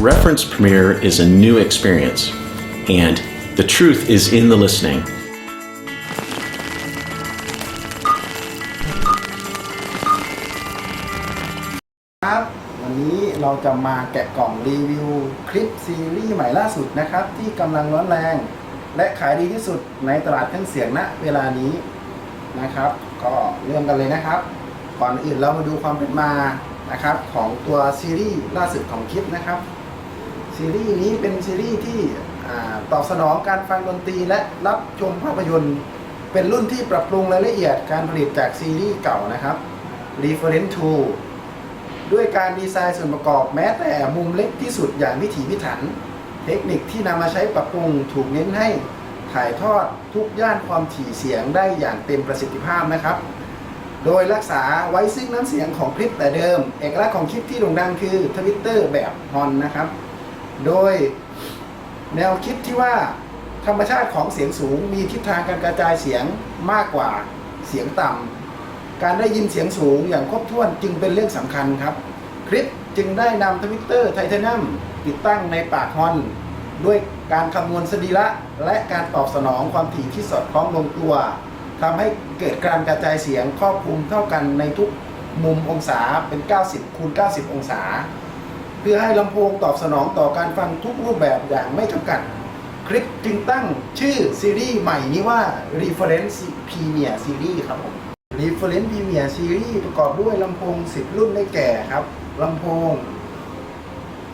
Reference Premiere is a new experience, and the truth is in the listening. ครับวันนี้เราจะมาแกะกล่องรีวิวคลิปซีรีส์ใหม่ล่าสุดนะครับ ที่กำลังร้อนแรง และขายดีที่สุดในตลาดเครื่องเสียงณเวลานี้นะครับ ก็เริ่มกันเลยนะครับ ก่อนอื่นเรามาดูความเป็นมานะครับของตัวซีรีส์ล่าสุดของคลิปนะครับ ซีรีส์นี้เป็นซีรีส์ที่ตอบสนองการฟังดนตรีและรับชมภาพยนตร์ เป็นรุ่นที่ปรับปรุงรายละเอียดการผลิตจากซีรีส์เก่านะครับ Reference to ด้วยการดีไซน์ส่วนประกอบแม้แต่มุมเล็กที่สุดอย่างวิถีพิถัน เทคนิคที่นำมาใช้ปรับปรุงถูกเน้นให้ถ่ายทอดทุกย่านความถี่เสียงได้อย่างเต็มประสิทธิภาพนะครับ โดยรักษาไว้ซึ่งน้ำเสียงของคลิปแต่เดิม เอกลักษณ์ของคลิปที่โด่งดังคือทวิตเตอร์แบบฮอนนะครับ โดยแนวคิดที่ว่าธรรมชาติของเสียงสูงมีทิศทางการกระจายเสียงมากกว่าเสียงต่ำ การได้ยินเสียงสูงอย่างครบถ้วนจึงเป็นเรื่องสำคัญครับ คลิปจึงได้นำทวิตเตอร์ไทเทเนัมติดตั้งในปากฮอน ด้วยการคำนวณสรีระและการตอบสนองความถี่ที่สอดคล้องลงตัวทำให้เกิดการกระจายเสียงครอบคลุมเท่ากันในทุกมุมองศาเป็น 90คูณ90 องศา เพื่อให้ลำโพงตอบสนองต่อการฟังทุกรูปแบบอย่างไม่จำกัด คลิปจึงตั้งชื่อซีรีส์ใหม่นี้ว่า Reference Premier Series ครับผม Reference Premier Series ประกอบด้วยลำโพง 10 รุ่นได้แก่ครับลำโพง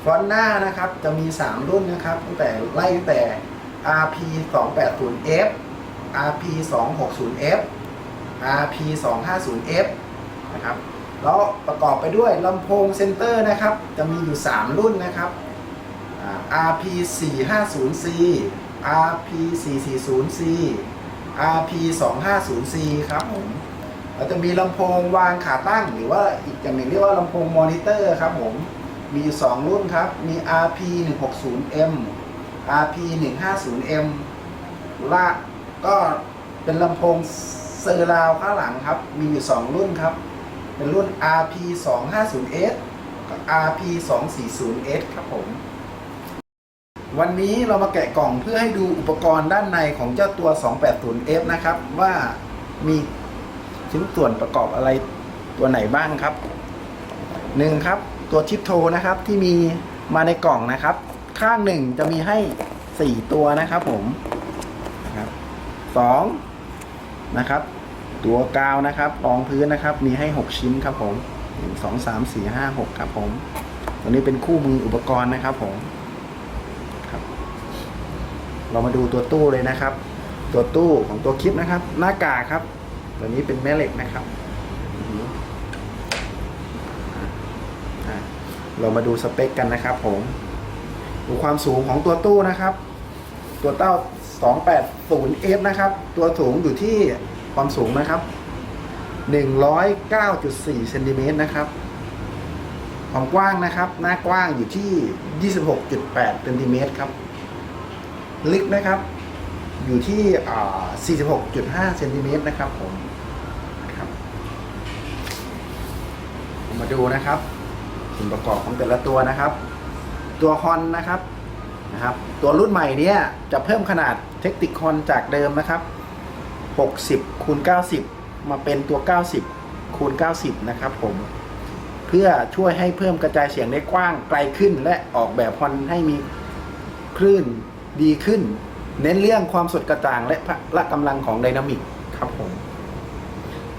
ฟอนหน้านะครับ จะมี 3 รุ่นนะครับ ตั้งแต่ไล่แต่ RP 2 8 0 F RP 2 6 0 F RP 2 5 0 F นะครับ แล้วประกอบไปด้วยลำโพงเซนเตอร์นะครับ จะมีอยู่ 3 รุ่นนะครับอ่า RP 4 5 0 C RP 4 4 0 C RP 2 5 0 C ครับผมเราจะมีลำโพงวางขาตั้ง หรือว่าอีกอย่างหนึ่งเรียกว่าลำโพงมอนิเตอร์ครับผมมีอยู่ 2 รุ่นครับ มี RP 160M RP 150M ละก็เป็นลำโพงเซอร์ราวข้างหลังครับ มีอยู่ 2 รุ่นครับ เป็นรุ่น RP 250S กับ RP 240S ครับผม วันนี้เรามาแกะกล่องเพื่อให้ดูอุปกรณ์ด้านในของเจ้าตัว 280F นะครับ ว่ามีชิ้นส่วนประกอบอะไรตัวไหนบ้างครับหนึ่งครับ ตัวชิปโทนะครับที่มีมาในกล่องนะครับ ข้างหนึ่งจะมีให้ 4 ตัวนะครับผมครับสองนะครับ ตัวกาวนะครับรองพื้นนะครับมีให้ 6 ชิ้นครับผมหนึ่งสองสามสี่ห้าหกครับผมตัวนี้เป็นคู่มืออุปกรณ์นะครับผมครับ เรามาดูตัวตู้เลยนะครับ ตัวตู้ของตัวคลิปนะครับ หน้ากากครับ ตัวนี้เป็นแม่เหล็กนะครับเรามาดูสเปคกันนะครับผม ดูความสูงของตัวตู้นะครับ ตัวเต้า 280F นะครับ ตัวสูงอยู่ที่ ความสูงนะครับ 109.4เซนติเมตรนะครับ ความกว้างนะครับ หน้ากว้างอยู่ที่ 26.8เซนติเมตรครับ ลึกนะครับ อยู่ที่อ่า46.5เซนติเมตรนะครับผมครับมาดูนะครับส่วนประกอบของแต่ละตัวนะครับ ตัวฮอนนะครับนะครับ ตัวรุ่นใหม่เนี้ยจะเพิ่มขนาดเทคนิคฮอนจากเดิมนะครับ 60คูณ90 มาเป็นตัว 90คูณ90 นะครับผม เพื่อช่วยให้เพิ่มกระจายเสียงได้กว้างไกลขึ้น และออกแบบฮอนให้มีคลื่นดีขึ้น เน้นเรื่องความสดกระจ่างและพละกำลังของไดนามิกครับผม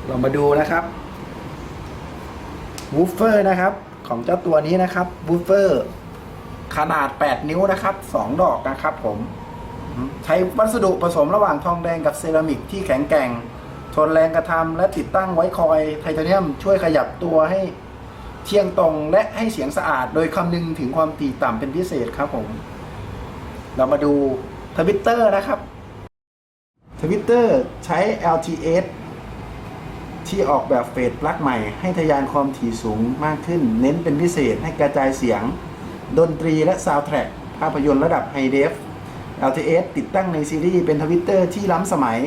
เรามาดูนะครับวูฟเฟอร์นะครับ ของเจ้าตัวนี้นะครับวูฟเฟอร์ขนาด 8 นิ้วนะครับ 2 ดอกนะครับผม ใช้วัสดุผสมระหว่างทองแดงกับเซรามิกที่แข็งแกร่ง ทนแรงกระทำและติดตั้งไว้คอยไทเทเนียมช่วยขยับตัวให้เที่ยงตรงและให้เสียงสะอาด โดยคำนึงถึงความถี่ต่ำเป็นพิเศษครับผม เรามาดูทวิตเตอร์นะครับทวิตเตอร์ใช้ LTS ที่ออกแบบเฟสปลั๊กใหม่ ให้ทะยานความถี่สูงมากขึ้น เน้นเป็นพิเศษให้กระจายเสียง ดนตรีและซาวด์แทร็กภาพยนตร์ระดับไฮเดฟ LTS ติดตั้งในซีรีส์เป็นทวิตเตอร์ที่ล้ำสมัย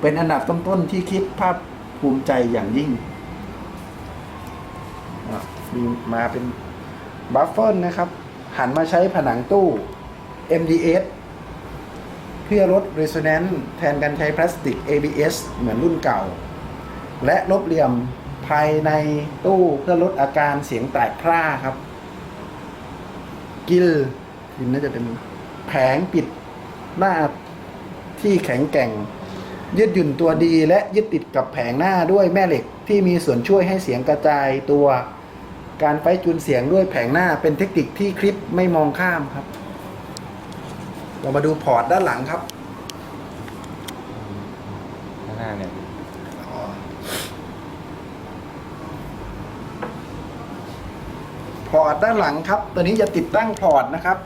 เป็นอันดับต้นๆที่คิดภาพภูมิใจอย่างยิ่ง มีมาเป็นบัฟเฟิลนะครับ หันมาใช้ผนังตู้ MDS เพื่อลด resonance แทนการใช้พลาสติก ABS เหมือนรุ่นเก่า และลบเหลี่ยมภายในตู้เพื่อลดอาการเสียงแตกพร่าครับ กิลกิลน่าจะเป็นแผงปิด หน้าที่แข็งแกร่ง ยืดหยุ่นตัวดีและยึดติดกับแผงหน้าด้วยแม่เหล็กที่มีส่วนช่วยให้เสียงกระจายตัว การไฟจูนเสียงด้วยแผงหน้าเป็นเทคนิคที่คลิปไม่มองข้ามครับ เรามาดูพอร์ตด้านหลังครับข้างหน้าเนี่ยพอร์ตด้านหลังครับ ตัวนี้จะติดตั้งพอร์ตนะครับ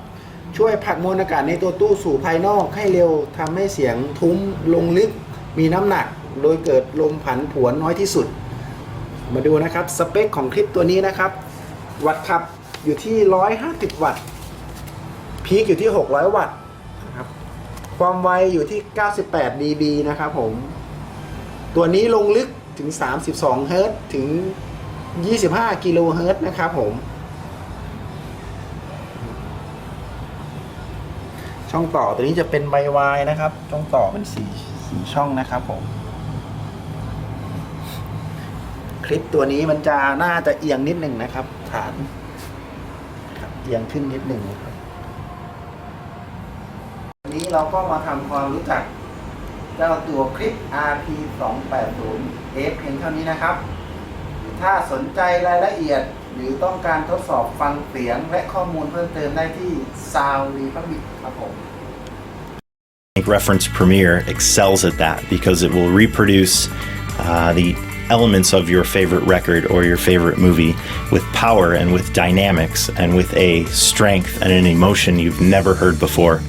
ช่วยผลักมวลอากาศในตัวตู้สู่ภายนอกให้เร็วทำให้เสียงทุ้มลงลึกมีน้ำหนัก โดยเกิดลมผันผวนน้อยที่สุด มาดูนะครับสเปคของคลิปตัวนี้นะครับ วัตต์ขับอยู่ที่ 150 วัตต์พีคอยู่ที่ 600 วัตต์นะครับความไวอยู่ที่ 98 dB นะครับผม ตัวนี้ลงลึกถึง 32 เฮิรตซ์ถึง 25 กิโลเฮิรตซ์นะครับผม ช่องต่อตัวนี้จะเป็นใบวายนะครับ ช่องต่อเป็นสีสีช่องนะครับผม คลิปตัวนี้มันจะน่าจะเอียงนิดหนึ่งนะครับ ฐานครับเอียงขึ้นนิดหนึ่งครับวันนี้เราก็มาทำความรู้จักเจ้าตัวคลิป RP 2 8 0 F เพียงเท่านี้นะครับ ถ้าสนใจรายละเอียด หรือต้องการทดสอบฟังเสียงและข้อมูลเพิ่มเติมได้ที่ Sound Republic ครับผม think Reference Premiere excels at that because it will reproduce uh, the elements of your favorite record or your favorite movie with power and with dynamics and with a strength and an emotion you've never heard before.